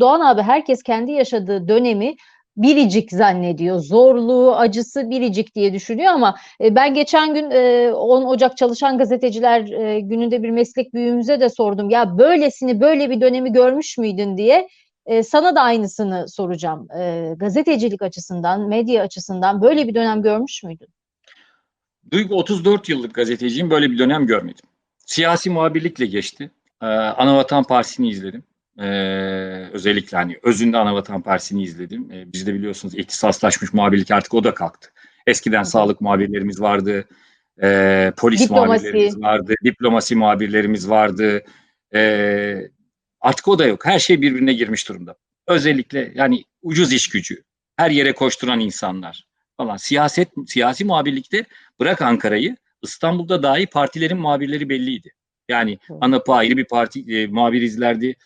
Doğan abi herkes kendi yaşadığı dönemi biricik zannediyor. Zorluğu, acısı biricik diye düşünüyor ama e, ben geçen gün e, 10 Ocak Çalışan Gazeteciler e, gününde bir meslek büyüğümüze de sordum. Ya böylesini, böyle bir dönemi görmüş müydün diye. E, sana da aynısını soracağım. E, gazetecilik açısından, medya açısından böyle bir dönem görmüş müydün? Duygu 34 yıllık gazeteciyim. Böyle bir dönem görmedim. Siyasi muhabirlikle geçti. Anavatan Partisi'ni izledim. Ee, özellikle hani özünde Anavatan Partisi'ni izledim. Ee, biz de biliyorsunuz ihtisaslaşmış muhabirlik artık o da kalktı. Eskiden Evet. sağlık muhabirlerimiz vardı. ee, polis Diplomasi. muhabirlerimiz vardı. Diplomasi muhabirlerimiz vardı. Ee, artık o da yok. Her şey birbirine girmiş durumda. Özellikle yani ucuz iş gücü. Her yere koşturan insanlar falan. Siyaset, siyasi muhabirlikte bırak Ankara'yı İstanbul'da dahi partilerin muhabirleri belliydi. Yani Hı. ANAP'a ayrı bir parti e, muhabir izlerdi.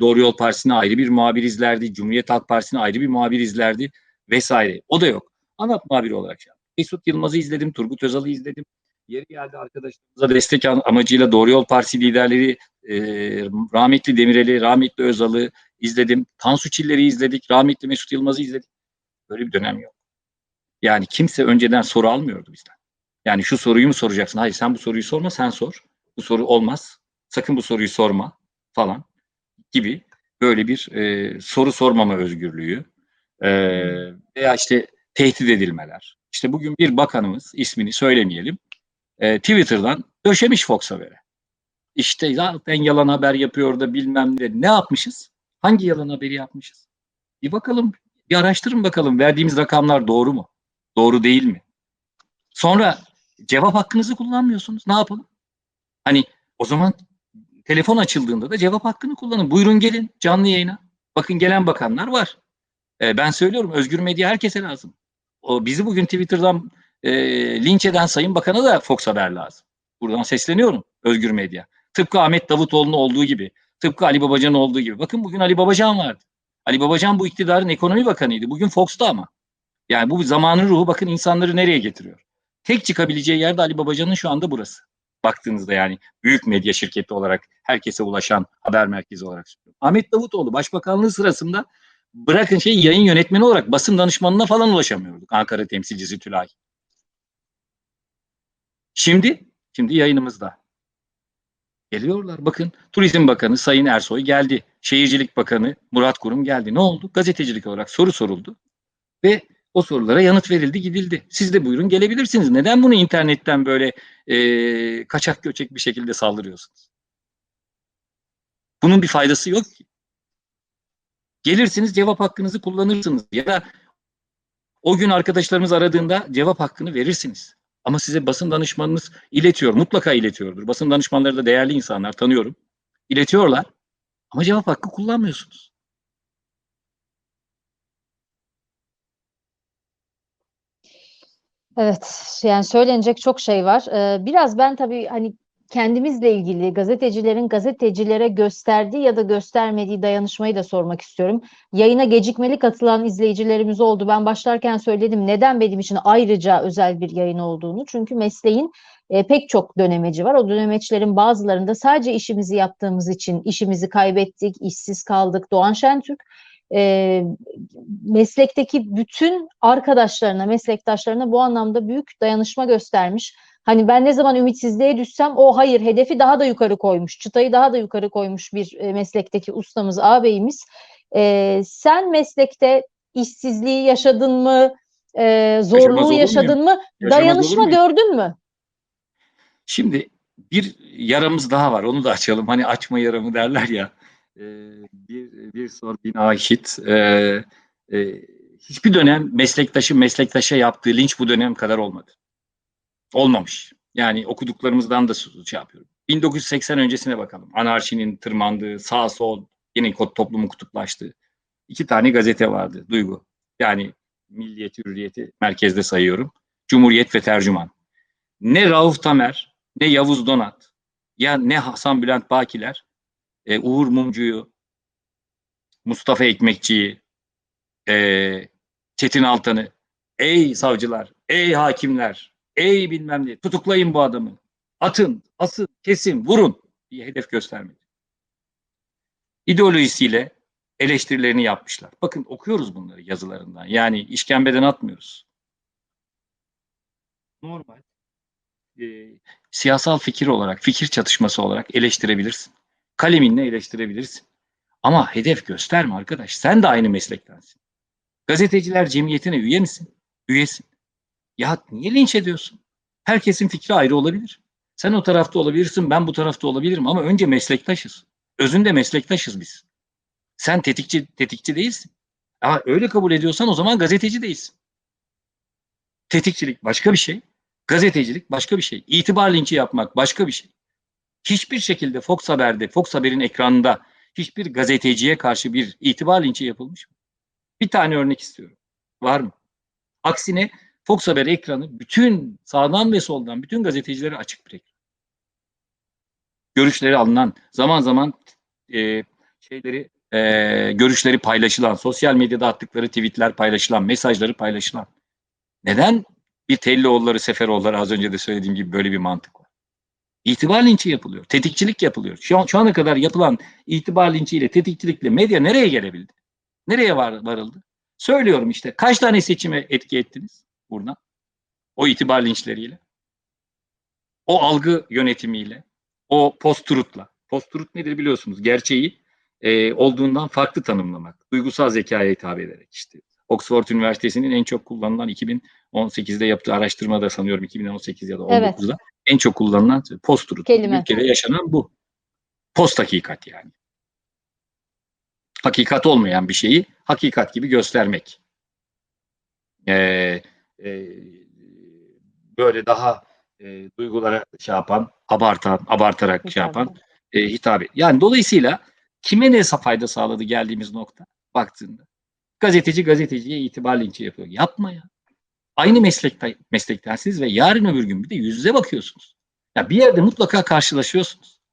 Doğru Yol Partisi'ne ayrı bir muhabir izlerdi. Cumhuriyet Halk Partisi'ne ayrı bir muhabir izlerdi vesaire. O da yok. ANAP muhabiri olarak şey. Mesut Yılmaz'ı izledim, Turgut Özal'ı izledim. Yeri geldi arkadaşlarımıza destek am- amacıyla Doğru Yol Partisi liderleri e, rahmetli Demirel'i, rahmetli Özal'ı izledim. Tansu Çiller'i izledik, rahmetli Mesut Yılmaz'ı izledik. Böyle bir dönem yok. Yani kimse önceden soru almıyordu bizden. Yani şu soruyu mu soracaksın? Hayır sen bu soruyu sorma sen sor. Bu soru olmaz. Sakın bu soruyu sorma falan gibi böyle bir e, soru sormama özgürlüğü e, veya işte tehdit edilmeler. İşte bugün bir bakanımız ismini söylemeyelim e, Twitter'dan döşemiş Fox Haber'e. İşte zaten yalan haber yapıyor da bilmem ne. Ne yapmışız? Hangi yalan haberi yapmışız? Bir bakalım, bir araştırın bakalım verdiğimiz rakamlar doğru mu? Doğru değil mi? Sonra cevap hakkınızı kullanmıyorsunuz. Ne yapalım? Hani o zaman telefon açıldığında da cevap hakkını kullanın. Buyurun gelin canlı yayına. Bakın gelen bakanlar var. Ee, ben söylüyorum özgür medya herkese lazım. O bizi bugün Twitter'dan e, linç eden Sayın Bakan'a da Fox Haber lazım. Buradan sesleniyorum özgür medya. Tıpkı Ahmet Davutoğlu'nun olduğu gibi. Tıpkı Ali Babacan'ın olduğu gibi. Bakın bugün Ali Babacan vardı. Ali Babacan bu iktidarın ekonomi bakanıydı. Bugün Fox'ta ama. Yani bu zamanın ruhu bakın insanları nereye getiriyor. Tek çıkabileceği yer de Ali Babacan'ın şu anda burası. Baktığınızda yani büyük medya şirketi olarak herkese ulaşan haber merkezi olarak söylüyorum. Ahmet Davutoğlu başbakanlığı sırasında bırakın şey yayın yönetmeni olarak basın danışmanına falan ulaşamıyorduk. Ankara temsilcisi Tülay. Şimdi, şimdi yayınımızda. Geliyorlar. Bakın Turizm Bakanı Sayın Ersoy geldi. Şehircilik Bakanı Murat Kurum geldi. Ne oldu? Gazetecilik olarak soru soruldu. Ve o sorulara yanıt verildi gidildi. Siz de buyurun gelebilirsiniz. Neden bunu internetten böyle e, kaçak göçek bir şekilde saldırıyorsunuz? Bunun bir faydası yok ki. Gelirsiniz cevap hakkınızı kullanırsınız. Ya da o gün arkadaşlarımız aradığında cevap hakkını verirsiniz. Ama size basın danışmanınız iletiyor. Mutlaka iletiyordur. Basın danışmanları da değerli insanlar tanıyorum. İletiyorlar. Ama cevap hakkı kullanmıyorsunuz. Evet, yani söylenecek çok şey var. Ee, biraz ben tabii hani kendimizle ilgili gazetecilerin gazetecilere gösterdiği ya da göstermediği dayanışmayı da sormak istiyorum. Yayına gecikmeli katılan izleyicilerimiz oldu. Ben başlarken söyledim neden benim için ayrıca özel bir yayın olduğunu. Çünkü mesleğin e, pek çok dönemeci var. O dönemeçlerin bazılarında sadece işimizi yaptığımız için işimizi kaybettik, işsiz kaldık. Doğan Şentürk e, meslekteki bütün arkadaşlarına, meslektaşlarına bu anlamda büyük dayanışma göstermiş. Hani ben ne zaman ümitsizliğe düşsem o hayır hedefi daha da yukarı koymuş, çıtayı daha da yukarı koymuş bir e, meslekteki ustamız, ağabeyimiz. E, sen meslekte işsizliği yaşadın mı, e, zorluğu yaşadın muyum? mı, Yaşamaz dayanışma gördün mü? Şimdi bir yaramız daha var. Onu da açalım. Hani açma yaramı derler ya. Ee, bir, bir sor bin ahit. Ee, e, hiçbir dönem meslektaşı meslektaşa yaptığı linç bu dönem kadar olmadı. Olmamış. Yani okuduklarımızdan da şey yapıyorum. 1980 öncesine bakalım. Anarşinin tırmandığı, sağ sol, ko- toplumun kutuplaştığı. iki tane gazete vardı. Duygu. Yani Milliyeti, Hürriyeti merkezde sayıyorum. Cumhuriyet ve Tercüman. Ne Rauf Tamer, ne Yavuz Donat, ya ne Hasan Bülent Bakiler, e, Uğur Mumcu'yu, Mustafa Ekmekçi'yi, e, Çetin Altan'ı, ey savcılar, ey hakimler, ey bilmem ne, tutuklayın bu adamı, atın, asın, kesin, vurun diye hedef göstermedi. İdeolojisiyle eleştirilerini yapmışlar. Bakın okuyoruz bunları yazılarından. Yani işkembeden atmıyoruz. Normal. e, siyasal fikir olarak, fikir çatışması olarak eleştirebilirsin. Kaleminle eleştirebilirsin. Ama hedef gösterme arkadaş. Sen de aynı meslektensin. Gazeteciler cemiyetine üye misin? Üyesin. Ya niye linç ediyorsun? Herkesin fikri ayrı olabilir. Sen o tarafta olabilirsin, ben bu tarafta olabilirim ama önce meslektaşız. Özünde meslektaşız biz. Sen tetikçi tetikçi değilsin. Ama öyle kabul ediyorsan o zaman gazeteci değilsin. Tetikçilik başka bir şey. Gazetecilik başka bir şey. İtibar linçi yapmak başka bir şey. Hiçbir şekilde Fox Haber'de, Fox Haber'in ekranında hiçbir gazeteciye karşı bir itibar linçi yapılmış mı? Bir tane örnek istiyorum. Var mı? Aksine Fox Haber ekranı bütün sağdan ve soldan bütün gazetecilere açık bir ekran. Görüşleri alınan, zaman zaman e, şeyleri e, görüşleri paylaşılan, sosyal medyada attıkları tweetler paylaşılan, mesajları paylaşılan. Neden bir Tellioğulları, Seferoğulları az önce de söylediğim gibi böyle bir mantık var. İtibar linçi yapılıyor, tetikçilik yapılıyor. Şu, an, şu ana kadar yapılan itibar linçiyle, tetikçilikle medya nereye gelebildi? Nereye var, varıldı? Söylüyorum işte kaç tane seçime etki ettiniz buradan? O itibar linçleriyle. O algı yönetimiyle. O post-truth'la. Post-truth nedir biliyorsunuz? Gerçeği e, olduğundan farklı tanımlamak. Duygusal zekaya hitap ederek işte. Oxford Üniversitesi'nin en çok kullanılan 2018'de yaptığı araştırmada sanıyorum 2018 ya da 19'da Evet. en çok kullanılan post-truth. Kelime. Ülkede yaşanan bu. Post hakikat yani. Hakikat olmayan bir şeyi hakikat gibi göstermek. Ee, e, böyle daha e, duygulara şey yapan, abartan, abartarak şey yapan, e, hitap et. Yani dolayısıyla kime ne fayda sağladı geldiğimiz nokta baktığında. Gazeteci gazeteciye itibar linçi yapıyor. Yapma ya. Aynı meslekte, meslektensiniz ve yarın öbür gün bir de yüz yüze bakıyorsunuz. Ya bir yerde mutlaka karşılaşıyorsunuz.